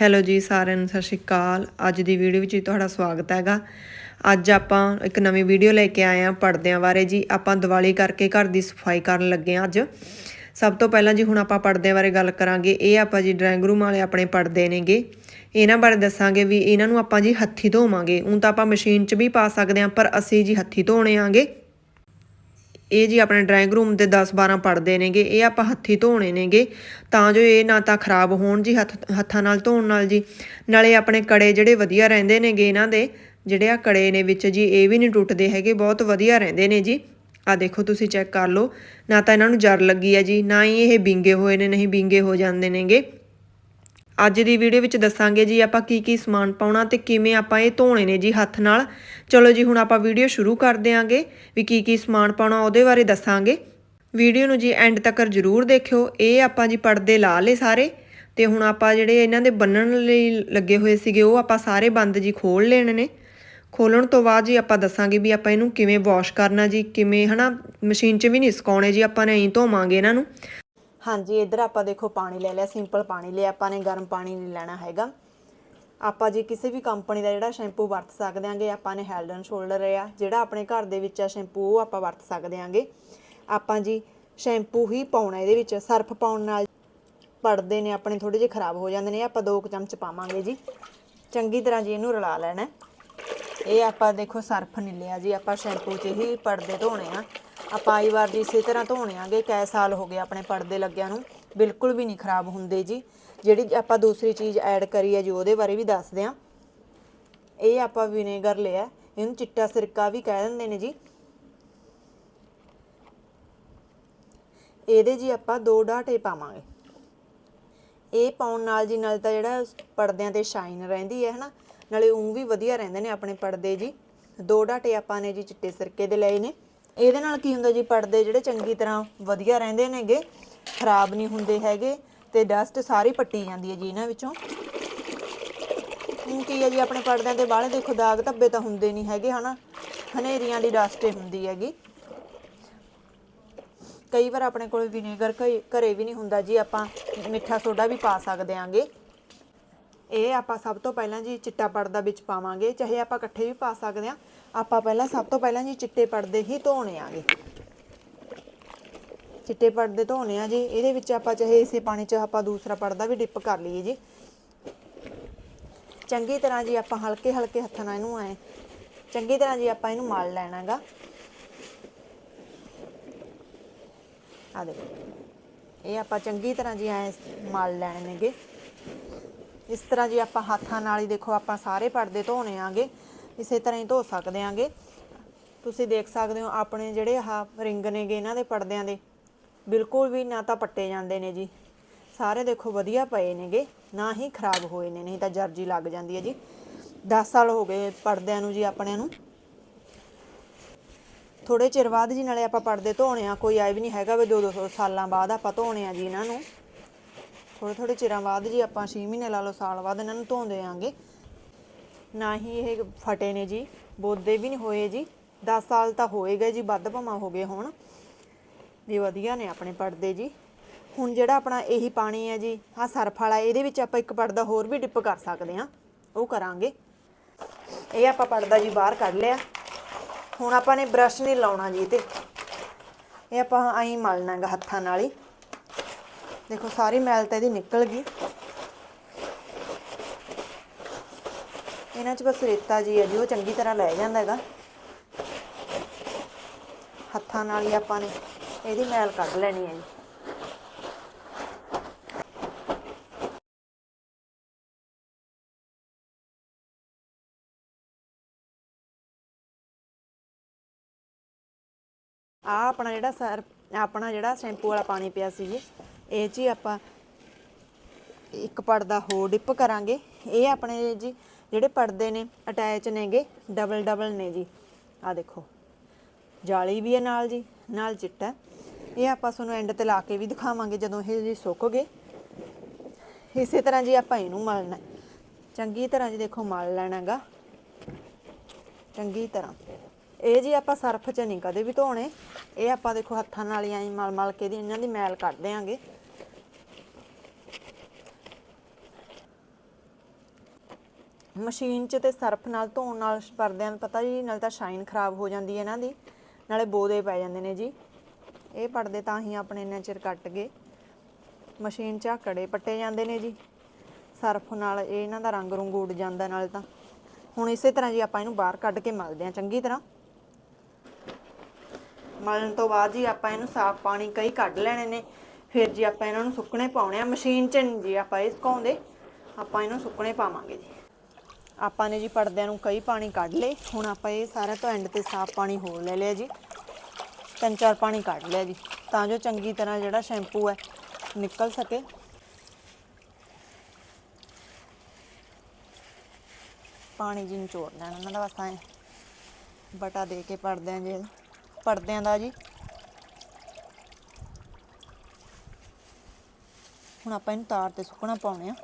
Hello ਜੀ ਸਾਰਿਆਂ ਨੂੰ, ਸਤਿ ਸ਼੍ਰੀ ਅਕਾਲ। ਅੱਜ ਦੀ ਵੀਡੀਓ ਵਿੱਚ ਜੀ ਤੁਹਾਡਾ ਸਵਾਗਤ ਹੈਗਾ। ਅੱਜ ਆਪਾਂ ਇੱਕ ਨਵੀਂ ਵੀਡੀਓ ਲੈ ਕੇ ਆਏ ਹਾਂ ਪਰਦਿਆਂ ਬਾਰੇ ਜੀ। ਆਪਾਂ ਦੀਵਾਲੀ ਕਰਕੇ ਘਰ ਦੀ ਸਫ਼ਾਈ ਕਰਨ ਲੱਗੇ ਹਾਂ ਅੱਜ। ਸਭ ਤੋਂ ਪਹਿਲਾਂ ਜੀ ਹੁਣ ਆਪਾਂ ਪਰਦਿਆਂ ਬਾਰੇ ਗੱਲ ਕਰਾਂਗੇ। ਇਹ ਆਪਾਂ ਜੀ ਡਰਾਇੰਗ ਰੂਮ ਵਾਲੇ ਆਪਣੇ ਪਰਦੇ ਨੇਗੇ। ਇਹਨਾਂ ਬਾਰੇ ਦੱਸਾਂਗੇ ਵੀ ਇਹਨਾਂ ਨੂੰ ਆਪਾਂ ਜੀ ਹੱਥੀ ਧੋਵਾਂਗੇ। ਹੁਣ ਤਾਂ ਆਪਾਂ ਮਸ਼ੀਨ 'ਚ ਵੀ ਪਾ ਸਕਦੇ ਹਾਂ, ਪਰ ਅਸੀਂ ਜੀ ਹੱਥੀ ਧੋਣੇ ਆਂਗੇ। ਇਹ ਜੀ ਆਪਣੇ ਡਰਾਇੰਗ ਰੂਮ ਦੇ 10-12 ਪੜਦੇ ਨੇਗੇ, ਇਹ ਆਪਾਂ ਹੱਥੀ ਧੋਣੇ ਨੇਗੇ, ਤਾਂ ਜੋ ਇਹ ਨਾ ਤਾਂ ਖਰਾਬ ਹੋਣ ਜੀ, ਹੱਥ, ਹੱਥਾਂ ਨਾਲ ਧੋਣ ਨਾਲ ਜੀ। ਨਾਲੇ ਆਪਣੇ ਕੜੇ ਜਿਹੜੇ ਵਧੀਆ ਰਹਿੰਦੇ ਨੇਗੇ ਇਹਨਾਂ ਦੇ, ਜਿਹੜੇ ਆ ਕੜੇ ਨੇ ਵਿੱਚ ਜੀ, ਇਹ ਵੀ ਨਹੀਂ ਟੁੱਟਦੇ ਹੈਗੇ, ਬਹੁਤ ਵਧੀਆ ਰਹਿੰਦੇ ਨੇ ਜੀ। ਆ ਦੇਖੋ ਤੁਸੀਂ ਚੈੱਕ ਕਰ ਲਓ, ਨਾ ਤਾਂ ਇਹਨਾਂ ਨੂੰ ਜਰ ਲੱਗੀ ਹੈ ਜੀ, ਨਾ ਹੀ ਇਹ ਵਿੰਗੇ ਹੋਏ ਨੇ, ਨਹੀਂ ਵਿੰਗੇ ਹੋ ਜਾਂਦੇ ਨੇਗੇ। ਅੱਜ ਦੀ ਵੀਡੀਓ ਵਿੱਚ ਦੱਸਾਂਗੇ ਜੀ ਆਪਾਂ ਕੀ ਕੀ ਸਮਾਨ ਪਾਉਣਾ ਤੇ ਕਿਵੇਂ ਆਪਾਂ ਇਹ ਧੋਣੇ ਨੇ ਜੀ ਹੱਥ ਨਾਲ। ਚਲੋ ਜੀ, ਹੁਣ ਆਪਾਂ ਵੀਡੀਓ ਸ਼ੁਰੂ ਕਰ ਦਿਆਂਗੇ ਵੀ ਕੀ ਕੀ ਸਮਾਨ ਪਾਉਣਾ, ਉਹਦੇ ਬਾਰੇ ਦੱਸਾਂਗੇ। ਵੀਡੀਓ ਨੂੰ ਜੀ ਐਂਡ ਤੱਕ ਜ਼ਰੂਰ ਦੇਖਿਓ। ਇਹ ਆਪਾਂ ਜੀ ਪਰਦੇ ਲਾ ਲਏ ਸਾਰੇ ਤੇ ਹੁਣ ਆਪਾਂ ਜਿਹੜੇ ਇਹਨਾਂ ਦੇ ਬੰਨਣ ਲਈ ਲੱਗੇ ਹੋਏ ਸੀਗੇ, ਉਹ ਆਪਾਂ ਸਾਰੇ ਬੰਦ ਜੀ ਖੋਲ ਲੈਣੇ ਨੇ। ਖੋਲਣ ਤੋਂ ਬਾਅਦ ਜੀ ਆਪਾਂ ਦੱਸਾਂਗੇ ਵੀ ਆਪਾਂ ਇਹਨੂੰ ਕਿਵੇਂ ਵਾਸ਼ ਕਰਨਾ ਜੀ, ਕਿਵੇਂ ਹਨਾ, ਮਸ਼ੀਨ 'ਚ ਵੀ ਨਹੀਂ ਸੁਕਾਉਣੇ ਜੀ, ਆਪਾਂ ਨੇ ਐਂ ਧੋਵਾਂਗੇ ਇਹਨਾਂ ਨੂੰ। ਹਾਂਜੀ, ਇੱਧਰ ਆਪਾਂ ਦੇਖੋ ਪਾਣੀ ਲੈ ਲਿਆ ਸਿੰਪਲ ਪਾਣੀ ਲਿਆ, ਆਪਾਂ ਨੇ ਗਰਮ ਪਾਣੀ ਨਹੀਂ ਲੈਣਾ ਹੈਗਾ। ਆਪਾਂ ਜੀ ਕਿਸੇ ਵੀ ਕੰਪਨੀ ਦਾ ਜਿਹੜਾ ਸ਼ੈਂਪੂ ਵਰਤ ਸਕਦੇ ਆਂਗੇ, ਆਪਾਂ ਨੇ ਹੈਲਡ ਐਂਡ ਸ਼ੋਲਡਰ ਆ, ਜਿਹੜਾ ਆਪਣੇ ਘਰ ਦੇ ਵਿੱਚ ਆ ਸ਼ੈਂਪੂ ਉਹ ਆਪਾਂ ਵਰਤ ਸਕਦੇ ਆਂਗੇ। ਆਪਾਂ ਜੀ ਸ਼ੈਂਪੂ ਹੀ ਪਾਉਣਾ, ਇਹਦੇ ਵਿੱਚ ਸਰਫ ਪਾਉਣ ਨਾਲ ਪੜਦੇ ਨੇ, ਆਪਣੇ ਥੋੜੇ ਜਿਹੇ ਖਰਾਬ ਹੋ ਜਾਂਦੇ ਨੇ, ਆਪਾਂ ਦੋ ਕੁ ਚਮਚ ਪਾਵਾਂਗੇ ਜੀ। ਚੰਗੀ ਤਰ੍ਹਾਂ ਜੀ ਇਹਨੂੰ ਰਲਾ ਲੈਣਾ। ਇਹ ਆਪਾਂ ਦੇਖੋ ਸਰਫ ਨਹੀਂ ਲਿਆ ਜੀ, ਆਪਾਂ ਸ਼ੈਂਪੂ 'ਚ ਹੀ ਪਰਦੇ ਧੋਣੇ ਆ। ਆਪਾਂ ਆਈ ਵਾਰ ਜੀ ਇਸੇ ਤਰ੍ਹਾਂ ਧੋਣੇ ਆਂਗੇ ਕੈ ਸਾਲ ਹੋ ਗਏ ਆਪਣੇ ਪਰਦੇ ਲੱਗਿਆਂ ਨੂੰ। ਬਿਲਕੁਲ ਵੀ ਨਹੀਂ ਖਰਾਬ ਹੁੰਦੇ ਜੀ। ਜਿਹੜੀ ਆਪਾਂ ਦੂਸਰੀ ਚੀਜ਼ ਐਡ ਕਰੀ ਹੈ ਜੀ, ਉਹਦੇ ਬਾਰੇ ਵੀ ਦੱਸਦੇ ਹਾਂ। ਇਹ ਆਪਾਂ ਵਿਨੇਗਰ ਲਿਆ ਇਹਨੂੰ ਚਿੱਟਾ ਸਿਰਕਾ ਵੀ ਕਹਿ ਦਿੰਦੇ ਨੇ ਜੀ। ਇਹਦੇ ਜੀ ਆਪਾਂ ਦੋ ਡਾਟੇ ਪਾਵਾਂਗੇ। ਇਹ ਪਾਉਣ ਨਾਲ ਜੀ, ਨਾਲ ਤਾਂ ਜਿਹੜਾ ਪਰਦਿਆਂ ਤੇ ਸ਼ਾਈਨ ਰਹਿੰਦੀ ਹੈ, ਹਨਾ? ਨਾਲੇ ਉਹ ਵੀ ਵਧੀਆ ਰਹਿੰਦੇ ਨੇ ਆਪਣੇ ਪਰਦੇ ਜੀ। ਦੋ ਡਾਟੇ ਆਪਾਂ ਨੇ ਜੀ ਚਿੱਟੇ ਸਿਰਕੇ ਦੇ ਲਏ ਨੇ। ਇਹਦੇ ਨਾਲ ਕੀ ਹੁੰਦਾ ਜੀ, ਪਰਦੇ ਜਿਹੜੇ ਚੰਗੀ ਤਰ੍ਹਾਂ ਵਧੀਆ ਰਹਿੰਦੇ ਨੇਗੇ। ਖਰਾਬ ਨਹੀਂ ਹੁੰਦੇ ਹੈਗੇ ਤੇ ਡਸਟ ਸਾਰੀ ਪੱਟੀ ਜਾਂਦੀ ਹੈ ਜੀ ਇਹਨਾਂ ਵਿੱਚੋਂ। ਕੀ ਹੈ ਜੀ, ਆਪਣੇ ਪਰਦਿਆਂ ਦੇ ਬਾਹਲੇ ਦੇਖੋ, ਦਾਗ ਧੱਬੇ ਤਾਂ ਹੁੰਦੇ ਨਹੀਂ ਹੈਗੇ, ਹਨਾ? ਹਨੇਰੀਆਂ ਦੀ ਡਸਟ ਹੁੰਦੀ ਹੈਗੀ। ਕਈ ਵਾਰ ਆਪਣੇ ਕੋਲ ਵਿਨੇਗਰ ਘਰੇ ਵੀ ਨਹੀਂ ਹੁੰਦਾ ਜੀ, ਆਪਾਂ ਮਿੱਠਾ ਸੋਡਾ ਵੀ ਪਾ ਸਕਦੇ ਆਂਗੇ। ਇਹ ਆਪਾਂ ਸਭ ਤੋਂ ਪਹਿਲਾਂ ਜੀ ਚਿੱਟਾ ਪਰਦਾ ਵਿੱਚ ਪਾਵਾਂਗੇ, ਚਾਹੇ ਆਪਾਂ ਇਕੱਠੇ ਵੀ ਪਾ ਸਕਦੇ ਆ ਆਪਾਂ ਪਹਿਲਾਂ ਸਭ ਤੋਂ ਪਹਿਲਾਂ ਜੀ ਚਿੱਟੇ ਪਰਦੇ ਹੀ ਧੋਣੇ ਆਗੇ। ਚਿੱਟੇ ਪਰਦੇ ਧੋਣੇ ਆ ਜੀ। ਇਹਦੇ ਵਿੱਚ ਆਪਾਂ ਚਾਹੇ ਇਸੇ ਪਾਣੀ 'ਚ ਆਪਾਂ ਦੂਸਰਾ ਪਰਦਾ ਵੀ ਡਿਪ ਕਰ ਲਈਏ ਜੀ। ਚੰਗੀ ਤਰ੍ਹਾਂ ਜੀ ਆਪਾਂ ਹਲਕੇ ਹਲਕੇ ਹੱਥਾਂ ਨਾਲ ਇਹਨੂੰ ਐ, ਚੰਗੀ ਤਰ੍ਹਾਂ ਜੀ ਆਪਾਂ ਇਹਨੂੰ ਮਲ ਲੈਣਾਗਾ। ਆ ਦੇਖੋ, ਇਹ ਆਪਾਂ ਚੰਗੀ ਤਰ੍ਹਾਂ ਜੀ ਐ ਮਲ ਲੈਣੇ ਨੇਗੇ। ਇਸ ਤਰ੍ਹਾਂ ਜੀ ਆਪਾਂ ਹੱਥਾਂ ਨਾਲ ਹੀ ਦੇਖੋ ਆਪਾਂ ਸਾਰੇ ਪਰਦੇ ਧੋਣੇ ਆਂਗੇ, ਇਸੇ ਤਰ੍ਹਾਂ ਹੀ ਧੋ ਸਕਦੇ ਆਂਗੇ। ਤੁਸੀਂ ਦੇਖ ਸਕਦੇ ਹੋ ਆਪਣੇ ਜਿਹੜੇ ਆਹ ਰਿੰਗ ਨੇਗੇ ਇਹਨਾਂ ਦੇ ਪਰਦਿਆਂ ਦੇ। ਬਿਲਕੁਲ ਵੀ ਨਾ ਤਾਂ ਪੱਟੇ ਜਾਂਦੇ ਨੇ ਜੀ। ਸਾਰੇ ਦੇਖੋ ਵਧੀਆ ਪਏ ਨੇਗੇ, ਨਾ ਹੀ ਖਰਾਬ ਹੋਏ ਨੇ, ਨਹੀਂ ਤਾਂ ਜਰਜੀ ਲੱਗ ਜਾਂਦੀ ਹੈ ਜੀ। 10 ਸਾਲ ਹੋ ਗਏ ਪਰਦਿਆਂ ਨੂੰ ਜੀ ਆਪਣਿਆਂ ਨੂੰ। ਥੋੜੇ ਚਿਰ ਬਾਅਦ ਜੀ ਨਾਲੇ ਆਪਾਂ ਪਰਦੇ ਧੋਣੇ ਆ, ਕੋਈ ਆਏ ਵੀ ਨਹੀਂ ਹੈਗਾ ਵੀ 2-2 ਸਾਲਾਂ ਬਾਅਦ ਆਪਾਂ ਧੋਣੇ ਆ ਜੀ ਇਹਨਾਂ ਨੂੰ। ਥੋੜੇ ਥੋੜੇ ਚਿਰਾਂ ਬਾਅਦ ਜੀ ਆਪਾਂ 6 ਮਹੀਨੇ ਲਾ ਲਓ, ਸਾਲ ਬਾਅਦ ਇਹਨਾਂ ਨੂੰ ਧੋਂਦੇ ਆਂਗੇ। ਨਾ ਹੀ ਇਹ ਫਟੇ ਨੇ ਜੀ, ਬੋਦੇ ਵੀ ਨਹੀਂ ਹੋਏ ਜੀ। 10 ਸਾਲ ਤਾਂ ਹੋਏ ਗਏ ਜੀ, ਵੱਧ ਭਮਾ ਹੋ ਗਏ ਹੁਣ। ਜੀ ਵਧੀਆ ਨੇ ਆਪਣੇ ਪਰਦੇ ਜੀ। ਹੁਣ ਜਿਹੜਾ ਆਪਣਾ ਇਹੀ ਪਾਣੀ ਹੈ ਜੀ, ਆਹ ਸਰਫ ਵਾਲਾ, ਇਹਦੇ ਵਿੱਚ ਆਪਾਂ ਇੱਕ ਪਰਦਾ ਹੋਰ ਵੀ ਡਿਪ ਕਰ ਸਕਦੇ ਹਾਂ। ਉਹ ਕਰਾਂਗੇ। ਇਹ ਆਪਾਂ ਪਰਦਾ ਜੀ ਬਾਹਰ ਕੱਢ ਲਿਆ। ਹੁਣ ਆਪਾਂ ਨੇ ਬ੍ਰਸ਼ ਨਹੀਂ ਲਾਉਣਾ ਜੀ ਤੇ ਇਹ ਆਪਾਂ ਐਂ ਮਲਣਾਗਾ ਹੱਥਾਂ ਨਾਲ ਹੀ। ਦੇਖੋ, ਸਾਰੀ ਮੈਲ ਤਾਂ ਇਹਦੀ ਨਿਕਲ ਗਈ। ਇਹਨਾਂ 'ਚ ਬਸ ਰੇਤਾ ਜੀ ਹੈ ਜੀ, ਉਹ ਚੰਗੀ ਤਰ੍ਹਾਂ ਲੈ ਜਾਂਦਾ ਹੈਗਾ ਹੱਥਾਂ ਨਾਲ ਹੀ ਆਪਾਂ ਨੇ। ਇਹਦੀ ਮੈਲ ਕੱਢ ਲੈਣੀ ਹੈ ਜੀ। ਆ ਆਪਣਾ ਜਿਹੜਾ ਸਰ, ਆਪਣਾ ਜਿਹੜਾ ਸ਼ੈਂਪੂ ਵਾਲਾ ਪਾਣੀ ਪਿਆ ਸੀ ਜੀ, ਇਹ 'ਚ ਹੀ ਆਪਾਂ ਇੱਕ ਪਰਦਾ ਹੋਰ ਡਿਪ ਕਰਾਂਗੇ। ਇਹ ਆਪਣੇ ਜੀ ਜਿਹੜੇ ਪਰਦੇ ਨੇ, ਅਟੈਚ ਨੇਗੇ, ਡਬਲ ਡਬਲ ਨੇ ਜੀ। ਆ ਦੇਖੋ, ਜਾਲੀ ਵੀ ਹੈ ਨਾਲ ਜੀ, ਨਾਲ ਚਿੱਟਾ। ਇਹ ਆਪਾਂ ਤੁਹਾਨੂੰ ਐਂਡ ਤੇ ਲਾ ਕੇ ਵੀ ਦਿਖਾਵਾਂਗੇ ਜਦੋਂ ਇਹ ਜੀ ਸੁੱਕ ਗਏ। ਇਸੇ ਤਰ੍ਹਾਂ ਜੀ ਆਪਾਂ ਇਹਨੂੰ ਮਲਣਾ ਚੰਗੀ ਤਰ੍ਹਾਂ ਜੀ ਦੇਖੋ ਮਲ ਲੈਣਾਗਾ। ਚੰਗੀ ਤਰ੍ਹਾਂ। ਇਹ ਜੀ ਆਪਾਂ ਸਰਫ 'ਚ ਨਹੀਂ ਕਦੇ ਵੀ ਧੋਣੇ। ਇਹ ਆਪਾਂ ਦੇਖੋ ਹੱਥਾਂ ਨਾਲ ਹੀ ਐਂ ਮਲ ਮਲ ਕੇ ਦੀ ਇਹਨਾਂ ਦੀ ਮੈਲ ਕੱਢ ਦਿਆਂਗੇ। ਮਸ਼ੀਨ 'ਚ ਤੇ ਸਰਫ ਨਾਲ ਧੋਣ ਨਾਲ ਪਰਦਿਆਂ ਨੂੰ ਪਤਾ ਜੀ, ਨਾਲ ਤਾਂ ਸ਼ਾਈਨ ਖਰਾਬ ਹੋ ਜਾਂਦੀ ਹੈ ਇਹਨਾਂ ਦੀ। ਨਾਲੇ ਬੋਦੇ ਪੈ ਜਾਂਦੇ ਨੇ ਜੀ। ਇਹ ਪਰਦੇ ਤਾਂ ਹੀ ਆਪਣੇ ਇੰਨਾ ਚਿਰ ਕੱਟ ਗਏ। ਮਸ਼ੀਨ 'ਚ ਆਕੜੇ ਪੱਟੇ ਜਾਂਦੇ ਨੇ ਜੀ। ਸਰਫ ਨਾਲ ਇਹ ਇਹਨਾਂ ਦਾ ਰੰਗ ਰੁੰਗ ਉੱਡ ਜਾਂਦਾ ਨਾਲ ਤਾਂ। ਹੁਣ ਇਸੇ ਤਰ੍ਹਾਂ ਜੀ ਆਪਾਂ ਇਹਨੂੰ ਬਾਹਰ ਕੱਢ ਕੇ ਮਲਦੇ ਹਾਂ ਚੰਗੀ ਤਰ੍ਹਾਂ। ਮਲਣ ਤੋਂ ਬਾਅਦ ਜੀ ਆਪਾਂ ਇਹਨੂੰ ਸਾਫ਼ ਪਾਣੀ ਕਈ ਕੱਢ ਲੈਣੇ ਨੇ। ਫਿਰ ਜੀ ਆਪਾਂ ਇਹਨਾਂ ਨੂੰ ਸੁੱਕਣੇ ਪਾਉਣੇ ਆ। ਮਸ਼ੀਨ 'ਚ ਨਹੀਂ ਜੀ ਆਪਾਂ ਇਹ ਸੁਕਾਉਂਦੇ ਆਪਾਂ ਇਹਨੂੰ ਸੁੱਕਣੇ ਪਾਵਾਂਗੇ ਜੀ। ਆਪਾਂ ਨੇ ਜੀ ਪਰਦਿਆਂ ਨੂੰ ਕਈ ਪਾਣੀ ਕੱਢ ਲਏ। ਹੁਣ ਆਪਾਂ ਇਹ ਸਾਰਾ ਤੋਂ ਐਂਡ ਤੇ ਸਾਫ਼ ਪਾਣੀ ਹੋਰ ਲੈ ਲਿਆ ਜੀ। ਤਿੰਨ ਚਾਰ ਪਾਣੀ ਕੱਢ ਲਿਆ ਜੀ, ਤਾਂ ਜੋ ਚੰਗੀ ਤਰ੍ਹਾਂ ਜਿਹੜਾ ਸ਼ੈਂਪੂ ਹੈ ਨਿਕਲ ਸਕੇ। ਪਾਣੀ ਜੀ ਨਿਚੋੜ ਲੈਣਾ, ਇਹਨਾਂ ਦਾ ਬਸ ਐਂ। ਬਟਾ ਦੇ ਕੇ ਪਰਦਿਆਂ ਜੇ ਪਰਦਿਆਂ ਦਾ ਜੀ। ਹੁਣ ਆਪਾਂ ਇਹਨੂੰ ਤਾਰ ਤੇ ਸੁੱਕਣਾ ਪਾਉਣੇ ਆ।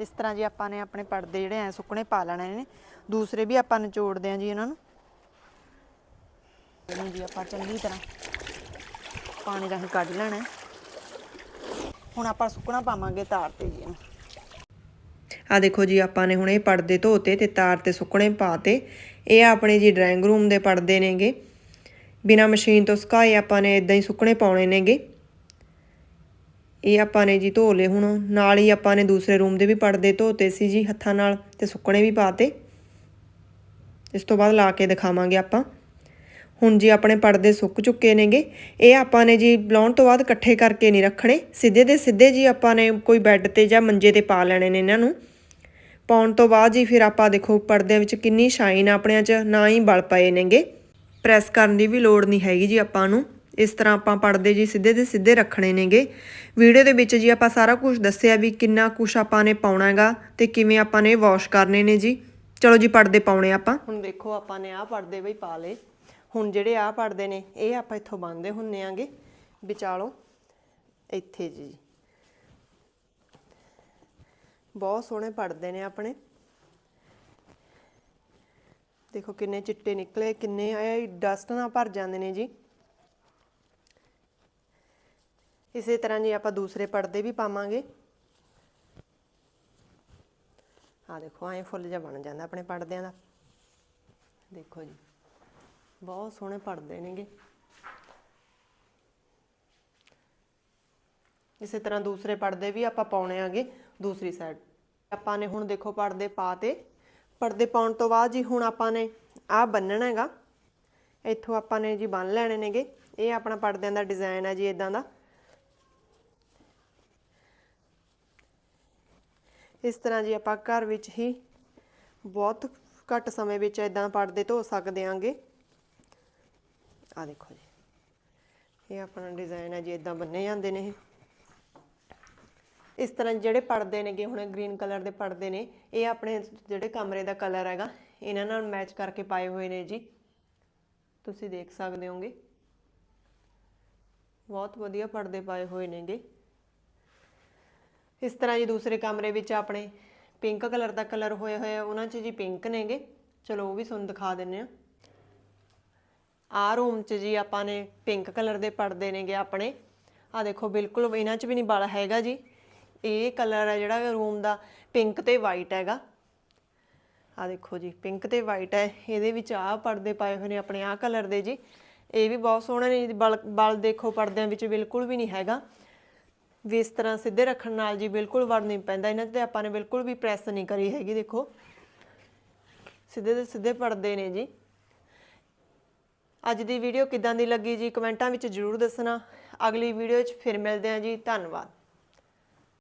ਇਸ ਤਰ੍ਹਾਂ ਜੀ ਆਪਾਂ ਨੇ ਆਪਣੇ ਪਰਦੇ ਜਿਹੜੇ ਐ ਸੁੱਕਣੇ ਪਾ ਲੈਣੇ ਨੇ, ਦੂਸਰੇ ਵੀ ਆਪਾਂ ਨਿਚੋੜਦੇ ਆ ਜੀ ਇਹਨਾਂ ਨੂੰ। ਇਹਨੂੰ ਜੀ, ਆਪਾਂ ਚੰਗੀ ਤਰ੍ਹਾਂ ਪਾਣੀ ਰਾਹੀਂ ਕੱਢ ਲੈਣਾ ਹੁਣ ਆਪਾਂ ਸੁੱਕਣਾ ਪਾਵਾਂਗੇ ਤਾਰ ਤੇ ਜੀ ਇਹਨੂੰ। ਆ ਦੇਖੋ ਜੀ, ਆਪਾਂ ਨੇ ਹੁਣ ਇਹ ਪਰਦੇ ਧੋਤੇ ਤੇ ਤਾਰ ਤੇ ਸੁੱਕਣੇ ਪਾਤੇ। ਇਹ ਆਪਣੇ ਜੀ ਡਰਾਇੰਗ ਰੂਮ ਦੇ ਪਰਦੇ ਨੇਗੇ। ਬਿਨਾ ਮਸ਼ੀਨ ਤੋਂ ਸੁਕਾਏ ਆਪਾਂ ਨੇ ਇਦਾਂ ਹੀ ਸੁੱਕਣੇ ਪਾਉਣੇ ਨੇਗੇ। ਇਹ ਆਪਾਂ ਨੇ ਜੀ ਧੋ ਲਏ ਹੁਣ। ਨਾਲ ਹੀ ਆਪਾਂ ਨੇ ਦੂਸਰੇ ਰੂਮ ਦੇ ਵੀ ਪਰਦੇ ਧੋਤੇ ਸੀ ਜੀ ਹੱਥਾਂ ਨਾਲ ਤੇ ਸੁੱਕਣੇ ਵੀ ਪਾਤੇ। ਇਸ ਤੋਂ ਬਾਅਦ ਲਾ ਕੇ ਦਿਖਾਵਾਂਗੇ ਆਪਾਂ। ਹੁਣ ਜੀ ਆਪਣੇ ਪਰਦੇ ਸੁੱਕ ਚੁੱਕੇ ਨੇਗੇ। ਇਹ ਆਪਾਂ ਨੇ ਜੀ ਲਾਉਣ ਤੋਂ ਬਾਅਦ ਇਕੱਠੇ ਕਰਕੇ ਨਹੀਂ ਰੱਖਣੇ। ਸਿੱਧੇ ਦੇ ਸਿੱਧੇ ਜੀ ਆਪਾਂ ਨੇ ਕੋਈ ਬੈੱਡ ਤੇ ਜਾਂ ਮੰਜੇ ਤੇ ਪਾ ਲੈਣੇ ਨੇ ਇਹਨਾਂ ਨੂੰ। ਪਾਉਣ ਤੋਂ ਬਾਅਦ ਜੀ ਫਿਰ ਆਪਾਂ ਦੇਖੋ ਪਰਦਿਆਂ ਵਿੱਚ ਕਿੰਨੀ ਸ਼ਾਈਨ ਆਪਣਿਆਂ 'ਚ, ਨਾ ਹੀ ਬਲ ਪਏ ਨੇਗੇ। ਪ੍ਰੈਸ ਕਰਨ ਦੀ ਵੀ ਲੋੜ ਨਹੀਂ ਹੈਗੀ ਜੀ ਆਪਾਂ ਨੂੰ। ਇਸ ਤਰ੍ਹਾਂ ਆਪਾਂ ਪਰਦੇ ਜੀ ਸਿੱਧੇ ਦੇ ਸਿੱਧੇ ਰੱਖਣੇ ਨੇਗੇ। ਵੀਡੀਓ ਦੇ ਵਿੱਚ ਜੀ ਆਪਾਂ ਸਾਰਾ ਕੁਝ ਦੱਸਿਆ ਵੀ ਕਿੰਨਾ ਕੁਝ ਆਪਾਂ ਨੇ ਪਾਉਣਾ ਹੈਗਾ ਤੇ ਕਿਵੇਂ ਆਪਾਂ ਨੇ ਵਾਸ਼ ਕਰਨੇ ਨੇ ਜੀ। ਚਲੋ ਜੀ ਪਰਦੇ ਪਾਉਣੇ ਆਪਾਂ। ਹੁਣ ਦੇਖੋ ਆਪਾਂ ਨੇ ਆਹ ਪਰਦੇ ਵੀ ਪਾ ਲਏ। ਹੁਣ ਜਿਹੜੇ ਆਹ ਪਰਦੇ ਨੇ, ਇਹ ਆਪਾਂ ਇੱਥੋਂ ਬੰਨਦੇ ਹੁੰਨੇ ਆਂਗੇ। ਵਿਚਾਲੋਂ ਇੱਥੇ ਜੀ। ਬਹੁਤ ਸੋਹਣੇ ਪੜਦੇ ਨੇ ਆਪਣੇ। ਦੇਖੋ ਕਿੰਨੇ ਚਿੱਟੇ ਨਿਕਲੇ, ਕਿੰਨੇ ਆਏ ਡਸਟ ਨਾਲ ਭਰ ਜਾਂਦੇ ਨੇ ਜੀ। ਇਸੇ ਤਰ੍ਹਾਂ ਜੀ ਆਪਾਂ ਦੂਸਰੇ ਪਰਦੇ ਵੀ ਪਾਵਾਂਗੇ। ਆ ਦੇਖੋ, ਐਂ ਫੁੱਲ ਜਿਹਾ ਬਣ ਜਾਂਦਾ ਆਪਣੇ ਪਰਦਿਆਂ ਦਾ। ਦੇਖੋ ਜੀ। ਬਹੁਤ ਸੋਹਣੇ ਪਰਦੇ ਨੇਗੇ। ਇਸੇ ਤਰ੍ਹਾਂ ਦੂਸਰੇ ਪਰਦੇ ਵੀ ਆਪਾਂ ਪਾਉਣੇ ਆਗੇ, ਦੂਸਰੀ ਸਾਈਡ ਆਪਾਂ ਨੇ ਹੁਣ ਦੇਖੋ ਪਰਦੇ ਪਾਤੇ ਪਰਦੇ ਪਾਉਣ ਤੋਂ ਬਾਅਦ ਜੀ ਹੁਣ ਆਪਾਂ ਨੇ ਆਹ ਬੰਨਣਾ ਹੈਗਾ। ਇੱਥੋਂ ਆਪਾਂ ਨੇ ਜੀ ਬੰਨ ਲੈਣੇ ਨੇਗੇ। ਇਹ ਆਪਣਾ ਪਰਦਿਆਂ ਦਾ ਡਿਜ਼ਾਈਨ ਹੈ ਜੀ ਇਦਾਂ ਦਾ। ਇਸ ਤਰ੍ਹਾਂ ਜੀ ਆਪਾਂ ਘਰ ਵਿੱਚ ਹੀ ਬਹੁਤ ਘੱਟ ਸਮੇਂ ਵਿੱਚ ਇਦਾਂ ਪਰਦੇ ਧੋ ਸਕਦੇ ਆਂਗੇ। ਆ ਦੇਖੋ ਜੀ। ਇਹ ਆਪਣਾ ਡਿਜ਼ਾਈਨ ਹੈ ਜੀ ਇਦਾਂ ਬੰਨੇ ਜਾਂਦੇ ਨੇ ਇਹ। ਇਸ ਤਰ੍ਹਾਂ ਜਿਹੜੇ ਪਰਦੇ ਨੇਗੇ, ਹੁਣ ਗ੍ਰੀਨ ਕਲਰ ਦੇ ਪਰਦੇ ਨੇ, ਇਹ ਆਪਣੇ ਜਿਹੜੇ ਕਮਰੇ ਦਾ ਕਲਰ ਹੈਗਾ, ਇਹਨਾਂ ਨਾਲ ਮੈਚ ਕਰਕੇ ਪਾਏ ਹੋਏ ਨੇ ਜੀ। ਤੁਸੀਂ ਦੇਖ ਸਕਦੇ ਹੋਗੇ। ਬਹੁਤ ਵਧੀਆ ਪਰਦੇ ਪਾਏ ਹੋਏ ਨੇਗੇ। ਇਸ ਤਰ੍ਹਾਂ ਜੀ ਦੂਸਰੇ ਕਮਰੇ ਵਿੱਚ ਆਪਣੇ ਪਿੰਕ ਕਲਰ ਦਾ ਕਲਰ ਹੋਏ ਹੋਇਆ, ਉਹਨਾਂ 'ਚ ਜੀ ਪਿੰਕ ਨੇਗੇ। ਚਲੋ ਉਹ ਵੀ ਤੁਹਾਨੂੰ ਦਿਖਾ ਦਿੰਨੇ ਆ ਆਹ ਰੂਮ 'ਚ ਜੀ ਆਪਾਂ ਨੇ ਪਿੰਕ ਕਲਰ ਦੇ ਪਰਦੇ ਨੇਗੇ ਆਪਣੇ। ਆ ਦੇਖੋ, ਬਿਲਕੁਲ ਇਹਨਾਂ 'ਚ ਵੀ ਨਹੀਂ ਬਲ ਹੈਗਾ ਜੀ। ਇਹ ਕਲਰ ਹੈ ਜਿਹੜਾ ਰੂਮ ਦਾ ਪਿੰਕ ਤੇ ਵਾਈਟ ਹੈਗਾ। ਆ ਦੇਖੋ ਜੀ ਪਿੰਕ ਤੇ ਵਾਈਟ ਹੈ। ਇਹਦੇ ਵਿੱਚ ਆਹ ਪਰਦੇ ਪਾਏ ਹੋਏ ਨੇ ਆਪਣੇ ਆਹ ਕਲਰ ਦੇ ਜੀ। ਇਹ ਵੀ ਬਹੁਤ ਸੋਹਣੇ ਨੇ ਜੀ, ਬਲ ਬਲ ਦੇਖੋ ਪਰਦਿਆਂ ਵਿੱਚ ਬਿਲਕੁਲ ਵੀ ਨਹੀਂ ਹੈਗਾ। ਵੀ ਇਸ ਤਰ੍ਹਾਂ ਸਿੱਧੇ ਰੱਖਣ ਨਾਲ ਜੀ ਬਿਲਕੁਲ ਵੜ ਨਹੀਂ ਪੈਂਦਾ। ਇਹਨਾਂ ਤੇ ਆਪਾਂ ਨੇ ਬਿਲਕੁਲ ਵੀ ਪ੍ਰੈਸ ਨਹੀਂ ਕਰੀ ਹੈਗੀ, ਦੇਖੋ। ਸਿੱਧੇ ਦੇ ਸਿੱਧੇ ਪਰਦੇ ਨੇ ਜੀ। ਅੱਜ ਦੀ ਵੀਡੀਓ ਕਿਦਾਂ ਦੀ ਲੱਗੀ ਜੀ? ਕਮੈਂਟਾਂ ਵਿੱਚ ਜ਼ਰੂਰ ਦੱਸਣਾ। ਅਗਲੀ ਵੀਡੀਓ 'ਚ ਫਿਰ ਮਿਲਦੇ ਹਾਂ ਜੀ। ਧੰਨਵਾਦ।